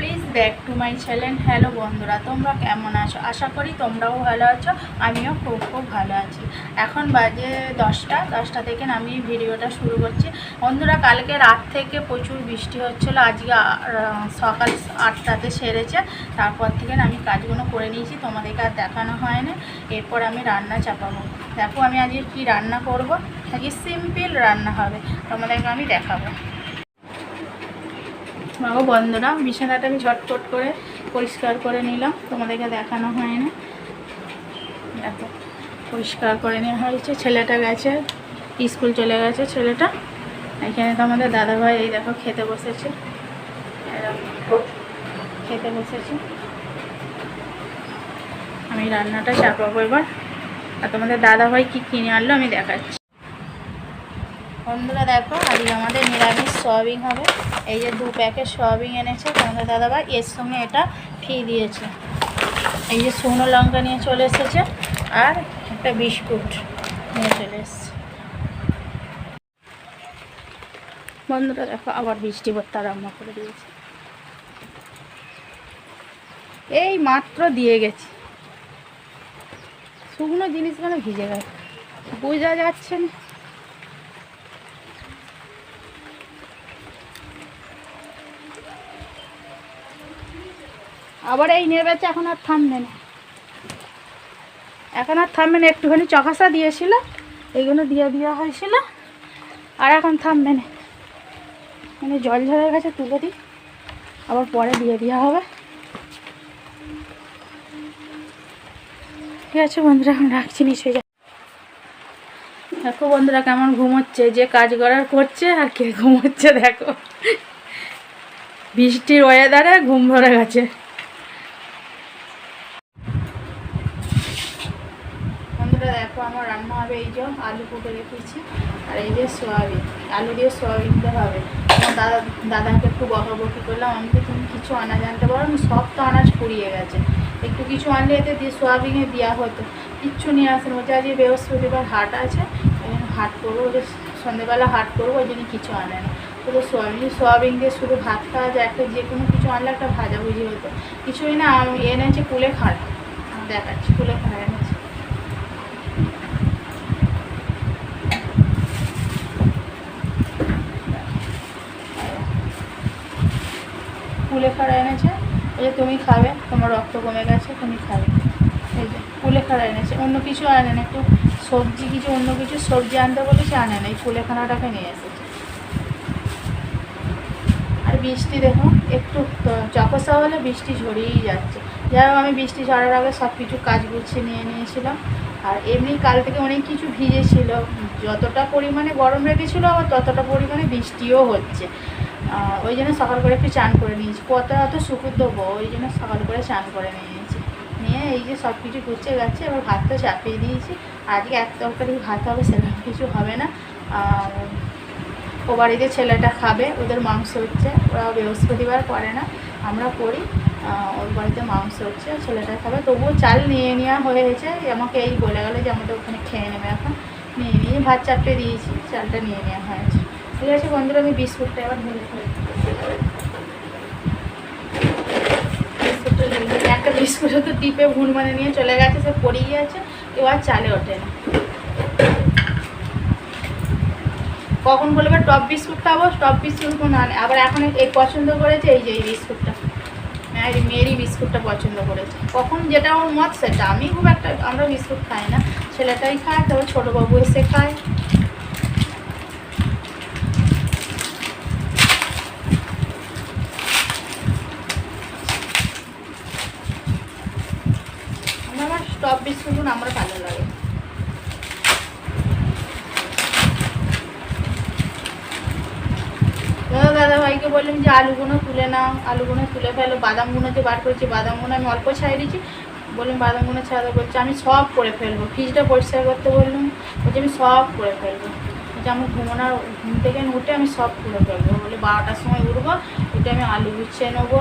Please back to my channel hello বন্ধুরা, তোমরা কেমন আছো? আশা করি তোমরাও ভালো আছো, আমিও খুব খুব ভালো আছি। এখন বাজে দশটা দশটা থেকে আমি ভিডিওটা শুরু করছি। বন্ধুরা, কালকে রাত থেকে প্রচুর বৃষ্টি হচ্ছিল, আজকে সকাল আটটাতে সেরেছে। তারপর থেকে আমি কাজগুলো করে নিয়েছি, তোমাদেরকে আর দেখানো হয়নি। এরপর আমি রান্না চাপাবো। দেখো আমি আজকে কি রান্না করব? আজকে সিম্পল রান্না হবে, তোমাদেরকে আমি দেখাবো। বাবা বন্ধুরা, বিছানাটা আমি ঝটপট করে পরিষ্কার করে নিলাম। তোমাদেরকে দেখানো হয় না দেখো, পরিষ্কার করে নেওয়া হয়েছে। ছেলেটা গেছে, স্কুল চলে গেছে ছেলেটা। এখানে তো আমাদের দাদাভাই, এই দেখো, খেতে বসেছে। খেতে বসেছে। আমি রান্নাটা চাপাবো এবার। আর তোমাদের দাদাভাই কী কিনে আনলো আমি দেখাচ্ছি। বন্ধুরা দেখো, আজকে আমাদের নিরামিষ সয়াবিন হবে। এই যে দু প্যাকেট সয়াবিন এনেছে, তোমাদের দাদাভাই এর সঙ্গে এটা ফি দিয়েছে। এই যে শুকনো লঙ্কা নিয়ে চলে এসেছে, আর একটা বিস্কুট নিয়ে চলে এসেছে। বন্ধুরা দেখো, আবার বৃষ্টি পড়তে আরম্ভ করে দিয়েছে। এই মাত্র দিয়ে গেছি। শুকনো জিনিস মানে ভিজে গেছে। বোঝা যাচ্ছে না। আবার এই নেবেছে এখন আর থামবে না। এখন আর থামবে না, একটুখানি চকাসা দিয়েছিল, এইগুলো দিয়ে দেওয়া হয়েছিল, আর এখন থামবে না। মানে জল ঝরে গেছে, তুলে দিই, আবার পরে দিয়ে দেওয়া হবে। ঠিক আছে বন্ধুরা, এখন রাখছি নিশ্চয়ই দেখো বন্ধুরা কেমন ঘুমোচ্ছে, যে কাজ করার করছে আর কে ঘুমোচ্ছে, দেখো। বৃষ্টির ওয়েদারে ঘুম ধরে গেছে বন্ধুরা দেখো আমার রান্না হবে এই যে আলু কুটে রেখেছি। আর এই যে সোয়াবিন, আলু দিয়ে সয়াবিনটা হবে। আমার দাদা, দাদাকে একটু বকাবকি করলাম, আমি তো তুমি কিছু আনাজ আনতে পারো আমি সব তো আনাজ পুড়িয়ে গেছে। একটু কিছু আনলে এতে দিয়ে সোয়াবিনে দেওয়া হতো। কিচ্ছু নিয়ে আসেন, বলছে আজকে বৃহস্পতিবার হাট আছে হাট করব যে সন্ধ্যেবেলা হাট করব, ওই জন্য কিছু আনে না। শুধু সোয়াবিন সোয়াবিন দিয়ে শুধু ভাত খাওয়া যায়, একটা যে কোনো কিছু আনলে একটা ভাজাভুজি হতো। কিছুই না এনেছি, কুলে আমি দেখাচ্ছি, কুলে খাড়া এনেছি কুলেখাড়া এনেছে। এই যে তুমি খাবে, তোমার রক্ত কমে গেছে, তুমি খাবে। এই যে কুলেখাড়া এনেছে। অন্য কিছু আনে না, একটু সবজি কিছু, অন্য কিছু সবজি আনতে বলেছে, আনে না। এই কুলেখাড়াটাকে নিয়ে এসেছে। আর বৃষ্টি দেখো, একটু চকসা হলে বৃষ্টি ঝরিয়েই যাচ্ছে। যাই হোক, আমি বৃষ্টি ঝরার আগে সব কিছু কাজ গুছিয়ে নিয়ে নিয়েছিলাম। আর এমনি কাল থেকে অনেক কিছু ভিজেছিল। যতটা পরিমাণে গরম রেখেছিলো আবার ততটা পরিমাণে বৃষ্টিও হচ্ছে। ওই জন্য সকাল করে একটু চান করে নিয়েছি। কত অত শুকুর দেবো, ওই জন্য সকাল করে চান করে নিয়েছি। নিয়ে এই যে সব কিছু গুছিয়ে গেছে, এবার ভাতটা চাপিয়ে দিয়েছি। আজকে এক তরকারি ভাত হবে, সেরকম কিছু হবে না। ও বাড়িতে ছেলেটা খাবে, ওদের মাংস হচ্ছে ওরা বৃহস্পতিবার করে না, আমরা করি। ওর বাড়িতে মাংস হচ্ছে, ছেলেটা খাবে। তবুও চাল নিয়ে নেওয়া হয়েছে, আমাকে এই বলে গেলো যে আমাদের ওখানে খেয়ে নেবে এখন। নিয়ে নিয়ে ভাত চাপটে দিয়েছি, চালটা নিয়ে নেওয়া হয়েছে। ঠিক আছে বন্ধুরা, আমি বিস্কুটটা এবার ঢেলে ফেলি। বিস্কুটটা একটা বিস্কুট তো টিপে ভুল মানে নিয়ে চলে গেছে, সে পড়েই আছে আর চালে ওঠে। না কখন বলবে টপ বিস্কুট খাব টপ বিস্কুট আনে আবার এখন এই পছন্দ করেছে, এই যে এই বিস্কুটটা। হ্যাঁ এই মেয়েরই বিস্কুটটা পছন্দ করেছে। কখন যেটা ওর মত, সেটা। আমি খুব একটা আমরা বিস্কুট খাই না, ছেলেটাই খায়, তারপর ছোটো বাবু এসে খায় আমার টপ বিস্কুট আমার ভালো লাগে দাদা দাদা ভাইকে বললাম যে আলুগুলো তুলে নাও আলুগুলো তুলে ফেলো বাদামগুলো যে বার করেছি বাদামগুলো আমি অল্প ছাই দিয়েছি। বললাম বাদামগুলো ছাড়া বলছে আমি সব করে ফেলব। ফ্রিজটা পরিষ্কার করতে বললাম বলছে আমি সব করে ফেলব। যে আমি ঘুমানোর ঘুম থেকে উঠে আমি সব করে ফেলব। বলে বারোটার সময় উঠবো, উঠে আমি আলু গুছিয়ে নেব।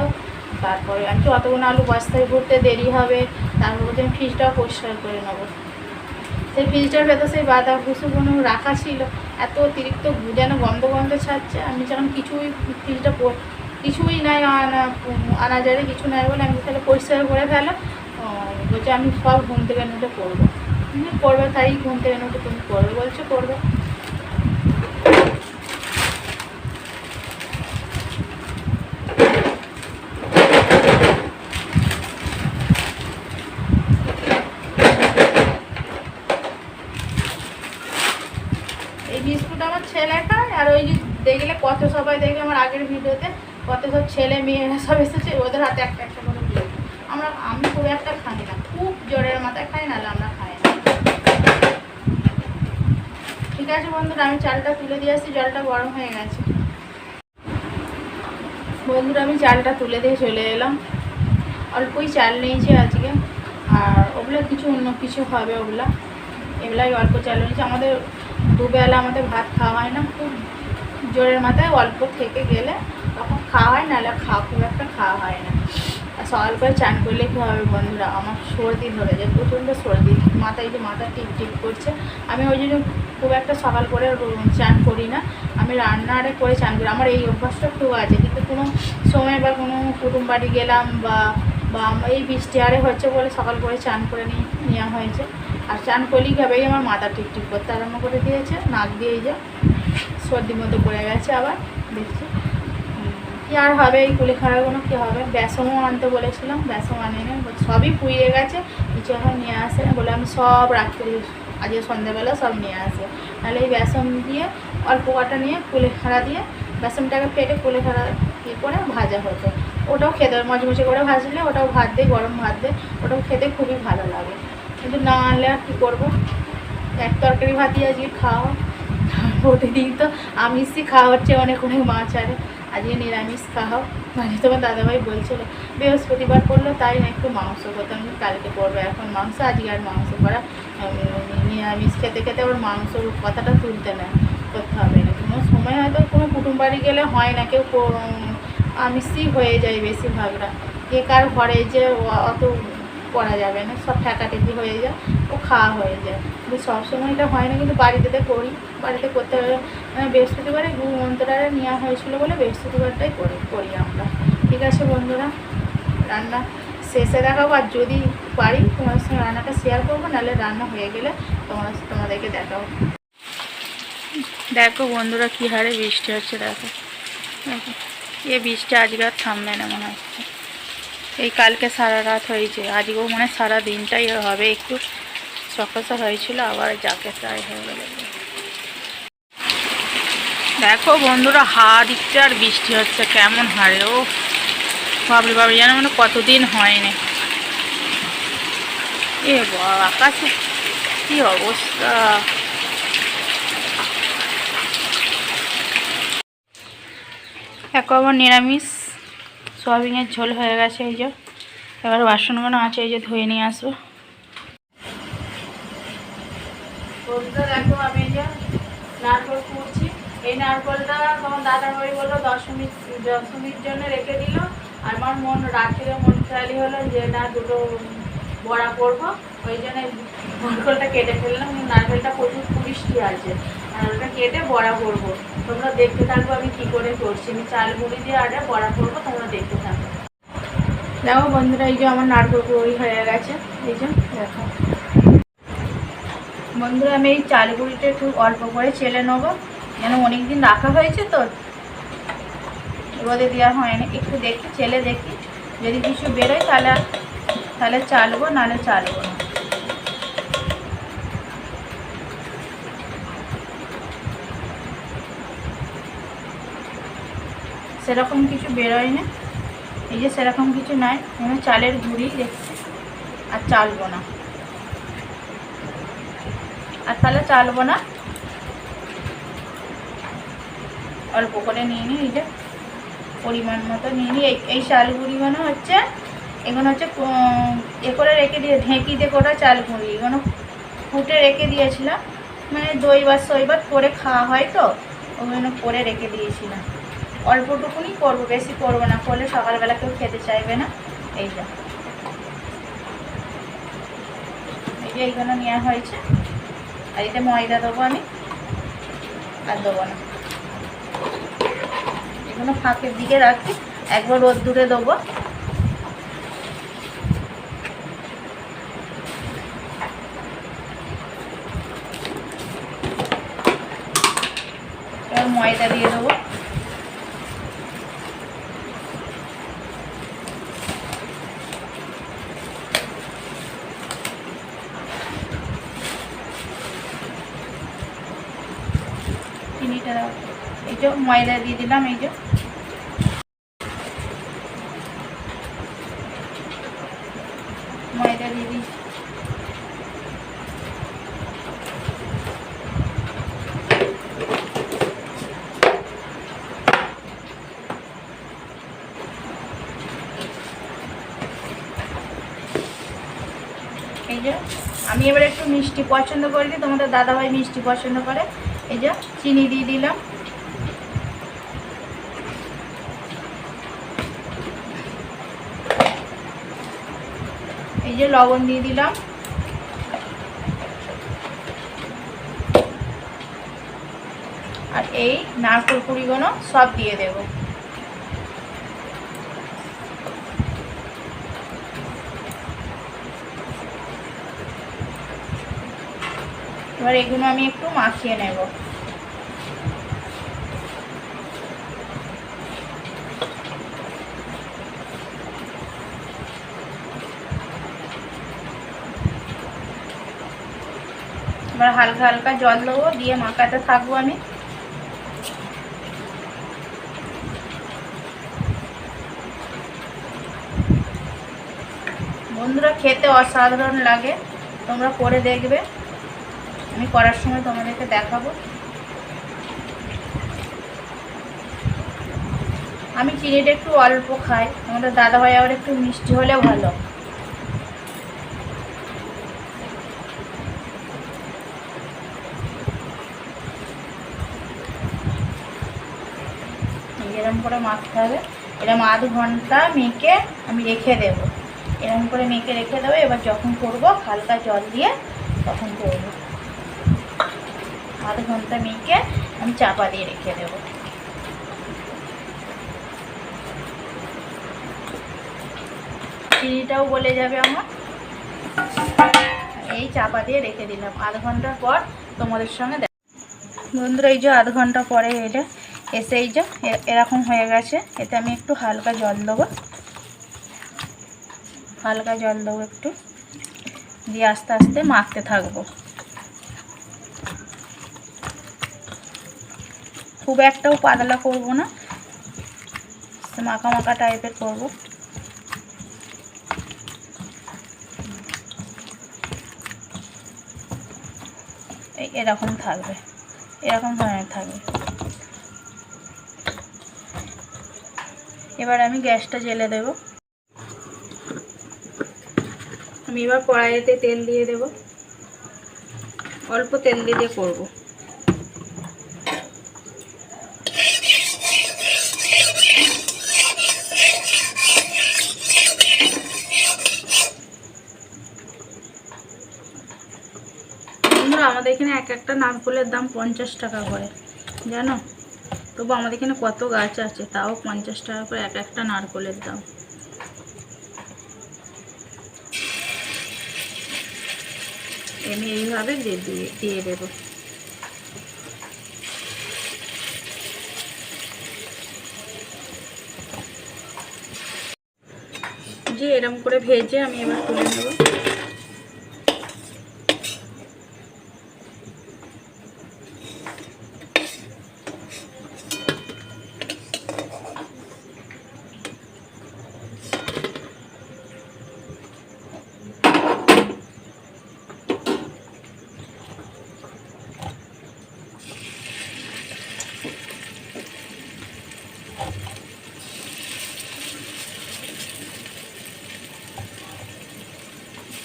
তারপরে, আমি তো অতগুলো আলু বস্তায় ভরতে দেরি হবে। তারপর বলছি, আমি ফ্রিজটাও পরিষ্কার করে নেব। সেই ফ্রিজটার ভেতর সেই বাদা ভুসুগুলো রাখা ছিল। এত অতিরিক্ত যেন গন্ধ গন্ধ ছাড়ছে, আমি যখন কিছুই ফ্রিজটা কিছুই নাই আনা আনাজারে কিছু নাই বলে আমি তাহলে পরিষ্কার করে ফেলো। বলছে আমি সব ঘুম থেকে নোটে করব করবে তাই ঘুম থেকে নুটে তুমি করবে বলছে করবে এই বিস্কুট আমার ছেলে খায় আর ওই যে দেখলে কত সবাই দেখবে আমার আগের ভিডিওতে কত সব ছেলে মেয়েরা সব এসেছে, ওদের হাতে একটা একটা করে বিস্কুট আমরা, আমি খুব একটা খাই না, খুব জোরের মাথায় খাই, নাহলে আমরা খাই না। ঠিক আছে বন্ধুরা, আমি চালটা তুলে দিয়ে আসছি, জলটা গরম হয়ে গেছে। বন্ধুরা, আমি চালটা তুলে দিয়ে চলে এলাম। অল্পই চাল নিয়েছি আজকে, আর ওগুলো কিছু অন্য কিছু হবে ওগুলা। এগুলাই অল্প চাল নিয়েছি আমাদের দুবেলা আমাদের ভাত খাওয়া হয় না, খুব জোরের মাথায় অল্প থেকে গেলে তখন খাওয়া হয়, নাহলে খাওয়া খুব একটা খাওয়া হয় না। আর সকাল করে চান করলে কী হবে বন্ধুরা? আমার সর্দি ধরে যায়, প্রচণ্ড সর্দি। মাথায় যে মাথা টিপ টিপ করছে। আমি ওই জন্য খুব একটা সকাল করে চান করি না। আমি রান্নারে করে চান করি। আমার এই অভ্যাসটা খুব আছে। কিন্তু কোনো সময় বা কোনো কুটুম বাড়ি গেলাম বা বা এই বৃষ্টি আরে হচ্ছে বলে সকাল করে চান করে নিয়ে, নেওয়া হয়েছে। আর চান করলেই খাবেই আমার মাথা টিপ টিপ করতে আরম্ভ করে দিয়েছে, নাক দিয়ে এই যে সর্দির মতো পড়ে গেছে আবার, দেখছি। কি আর হবে, এই কুলেখাড়াগুলো কী হবে? বেসমও আনতে বলেছিলাম বেসম আনিনি। সবই পুড়িয়ে গেছে, কিছু এখন নিয়ে আসে না বলে আমি সব রাত্রি আজকে সন্ধ্যাবেলা সব নিয়ে আসে। তাহলে এই বেসম দিয়ে অল্প কটা নিয়ে কুলেখাড়া দিয়ে, বেসনটাকে ফেটে কুলেখাড়া ইয়ে করে ভাজা হতো। ওটাও খেতে হয় মচমচে করে ভাজলে ওটাও ভাত দিয়ে, গরম ভাত দিয়ে, ওটাও খেতে খুবই ভালো লাগে। কিন্তু না আনলে আর কী করব? এক তরকারি ভাতই আজকে খাওয়া। প্রতিদিন তো আমিষই খাওয়া হচ্ছে অনেক অনেক মাছ আরে আজকে নিরামিষ খাওয়াও। মানে তোমার দাদাভাই বলছিল, বৃহস্পতিবার করল তাই না একটু মাংস করতাম কালকে করব এখন মাংস, আজকে আর মাংস করা নিরামিষ খেতে খেতে আবার মাংসর কথাটা তুলতে নেয় করতে হবে না। কোনো সময় হয়তো কোনো কুটুম বাড়ি গেলে হয় না, কেউ আমিষই হয়ে যায় বেশিরভাগটা। কে কার ঘরে যে অত করা যাবে না, সব ঠেকাঠেকি হয়ে যায়, ও খাওয়া হয়ে যায়। কিন্তু সবসময় এটা হয় না, কিন্তু বাড়িতে করি, বাড়িতে করতে বৃহস্পতিবারে গু মন্ত্রারে নেওয়া হয়েছিল বলে বৃহস্পতিবারটাই করি করি আমরা। ঠিক আছে বন্ধুরা, রান্না শেষে দেখাবো, আর যদি পারি তোমার সঙ্গে রান্নাটা শেয়ার করব, নাহলে রান্না হয়ে গেলে তোমার, তোমাদেরকে দেখাবো। দেখো বন্ধুরা কী হারে বৃষ্টি হচ্ছে, দেখো। দেখো, এ বৃষ্টি আজকে আর থামবে না মনে হচ্ছে। এই কালকে সারা রাত হয়েছে। আজকেও মনে সারা দিনটাই হবে। একটু সকাশা হয়েছিল, আবার যাকে তাই হয়ে গেল। দেখো বন্ধুরা হাড়িতে আর বৃষ্টি হচ্ছে, কেমন হারে। ও বাবরে বাবরে, যেন মানে কতদিন হয়নি। এ আকাশে কি অবস্থা। দেখো আবার নিরামিষ। সোয়াবিনের ঝোল হয়ে গেছে এই যে। এবার বাসনগুলো আছে, এই যে ধুয়ে নিয়ে আসব। দেখো আমি এই যে নারকল কুড়ছি এই নারকলটা তোমার দাদা ভাই বলল দশমীর দশমীর জন্য রেখে দিল। আর আমার মন রাত্রিরে মন খেয়ালি হলো যে, না, দুটো বড়া করব। ওই জন্য নারকলটা কেটে ফেললাম। নারকেলটা প্রচুর পুলিশটি আছে। ওটা কেটে বড়া করব। তোমরা দেখতে থাকব আমি কি করে করছি। আমি চাল গুঁড়ি দিয়ে আরে বড়া করব, তোমরা দেখতে থাকো। দেখো বন্ধুরা, এই যে আমার নারকেল গুঁড়ি হয়ে গেছে। এই যে দেখো। বন্ধুরা, আমি এই চাল গুঁড়িটা একটু অল্প করে চেলে নেব। যেন অনেক দিন রাখা হয়েছে তো। রোদে দেওয়া হয়নি। একটু দেখি, চেলে দেখি। যদি কিছু বেরোয় তাহলে তাহলে চালবো, নাহলে চালবো না। সেরকম কিছু বেরোয় না এই যে সেরকম কিছু নাই। আমি চালের গুঁড়ি দেখছি। আর চালবো না। আর তাহলে চালবো না। অল্প করে নিয়ে নিই, এই যে পরিমাণ মতো নিয়ে নিই। এই- এই চাল গুঁড়িগুলো হচ্ছে, এগুলো হচ্ছে এ করে রেখে দিয়ে ঢেঁকি দিয়ে কটা চাল গুঁড়ি। এগুলো ফুটে রেখে দিয়েছিলাম। মানে দই বা সইবাত করে খাওয়া হয় তো, ওগুলো করে রেখে দিয়েছিলাম। অল্পটুকুনি করব, বেশি করব না, করলে সকালবেলা কেউ খেতে চাইবে না। এই যে। এই যে এইগুলো নেওয়া হয়েছে। আর এতে ময়দা দেবো আমি, আর দেবো না। এগুলো ফাঁকের দিকে রাখি একবার রোদ্দুরে দেবো। এবার ময়দা দিয়ে দেবো চিনিটা দাও এই যে ময়দা দিয়ে দিলাম, এই যে। ময়দা দিয়ে দিই। এই যে, আমি এবার একটু মিষ্টি পছন্দ করি তোমাদের দাদাভাই মিষ্টি পছন্দ করে। এই যে, চিনি দিয়ে দিলাম। যে লবণ দিয়ে দিলাম। আর এই নারকেল কুড়িগুলো সব দিয়ে দেব। এবার এগুলো আমি একটু মাখিয়ে নেব। এবার হালকা হালকা জল দেবো, দিয়ে মাখাতে থাকব আমি। বন্ধুরা, খেতে অসাধারণ লাগে। তোমরা করে দেখবে। আমি করার সময় তোমাদেরকে দেখাবো। আমি চিনিটা একটু অল্প খাই। আমাদের দাদাভাই আবার একটু মিষ্টি হলেও ভালো এরকম করে মাখতে হবে। এরকম আধ ঘণ্টা মেখে আমি রেখে দেব। এরকম করে মেখে রেখে দেবো। এবার যখন করব, হালকা জল দিয়ে তখন করব। আধ ঘণ্টা মেখে আমি চাপা দিয়ে রেখে দেব। চিনিটাও গলে যাবে আমার। এই চাপা দিয়ে রেখে দিলাম। আধ ঘণ্টার পর তোমাদের সঙ্গে দেখ বন্ধুরা, এই যে আধ ঘণ্টা পরে এটা এসে এই যে এরকম হয়ে গেছে। এতে আমি একটু হালকা জল দেবো। হালকা জল দেবো একটু। দিয়ে আস্তে আস্তে মাখতে থাকব। খুব একটাও পাতলা করব না। মাখা মাখা টাইপের করব। এরকম থাকবে। এরকম ধরনের থাকবে। এবার আমি গ্যাসটা জেলে দেব। আমি এবার কড়াইতে তেল দিয়ে দেব। অল্প তেল দিয়ে করব। আমাদের এখানে এক একটা নারকলের দাম পঞ্চাশ টাকা করে, জানো? তবু আমাদের এখানে কত গাছ আছে? তাও পঞ্চাশ টাকা করে এক একটা নারকলের দাম। আমি এইভাবে দিয়ে দিয়ে দিয়ে দেবো। যে এরম করে ভেজে আমি এবার তুলে নেব।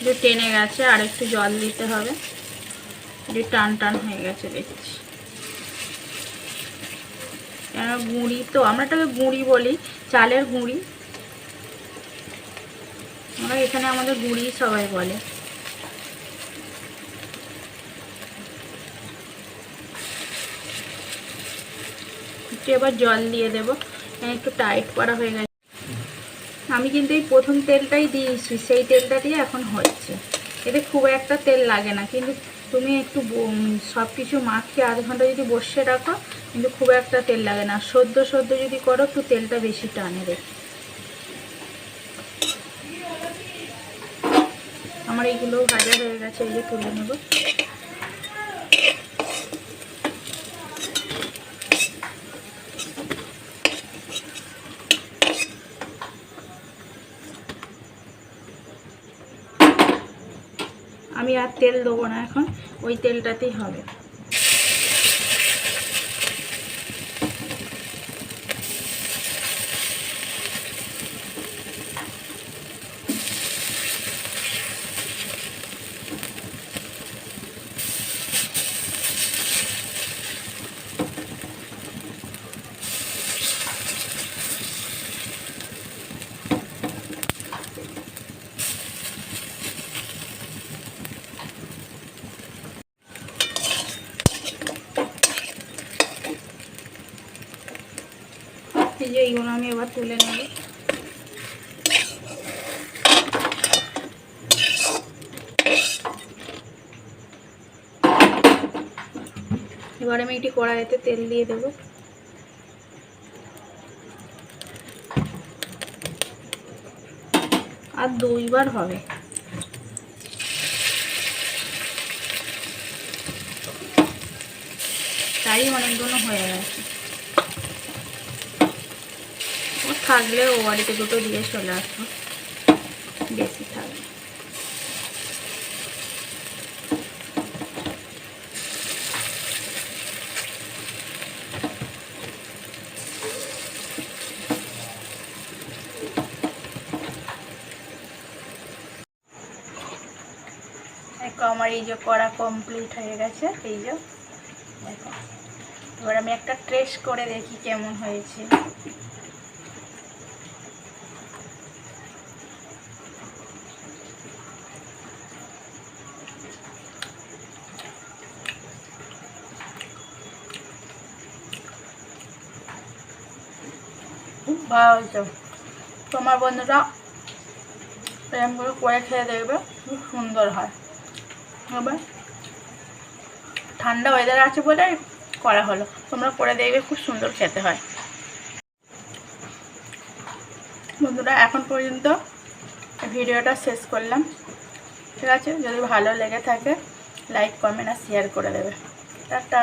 যে টেনে গেছে, আর একটু জল দিতে হবে। যে টান টান হয়ে গেছে, দেখছি। কেন গুঁড়ি তো, আমরা এটাকে গুঁড়ি বলি, চালের গুঁড়ি। আমরা এখানে আমাদের গুঁড়ি সবাই বলে। একটু এবার জল দিয়ে দেবো, একটু টাইট করা হয়ে গেছে। আমি কিন্তু এই প্রথম তেলটাই দিয়েছি, সেই তেলটা দিয়ে এখন হচ্ছে এতে খুব একটা তেল লাগে না, কিন্তু তুমি একটু সব কিছু মাখিয়ে আধ ঘণ্টা যদি বসে রাখো, কিন্তু খুব একটা তেল লাগে না। সদ্য সদ্য যদি করো, একটু তেলটা বেশি টানে রে আমার এইগুলো ভাজা হয়ে গেছে, এই যে তুলে নেব। আমি আর তেল দেবো না এখন ওই তেলটাতেই হবে এই যে এইগুলো তুলে নেব। এবার আমি একটি কড়াইতে তেল দিয়ে দেবো। আর দুইবার হবে। তাই অনেকগুলো হয়ে গেছে ও থাকলে ও বাড়িতে দুটো দিয়ে চলে আসব বেশি থাকবে। আমার এই যে করা কমপ্লিট হয়ে গেছে, এই যে। এবার আমি একটা ট্রেস করে দেখি কেমন হয়েছে। হয়েছে তোমার বন্ধুরা এরকম করে করে খেয়ে দেখবে, খুব সুন্দর হয়। এবার ঠান্ডা ওয়েদার আছে বলে করা হলো। তোমরা করে দেখবে, খুব সুন্দর খেতে হয়। বন্ধুরা, এখন পর্যন্ত ভিডিওটা শেষ করলাম। ঠিক আছে? যদি ভালো লেগে থাকে লাইক কমেন্ট আর শেয়ার করে দেবে। টাটা!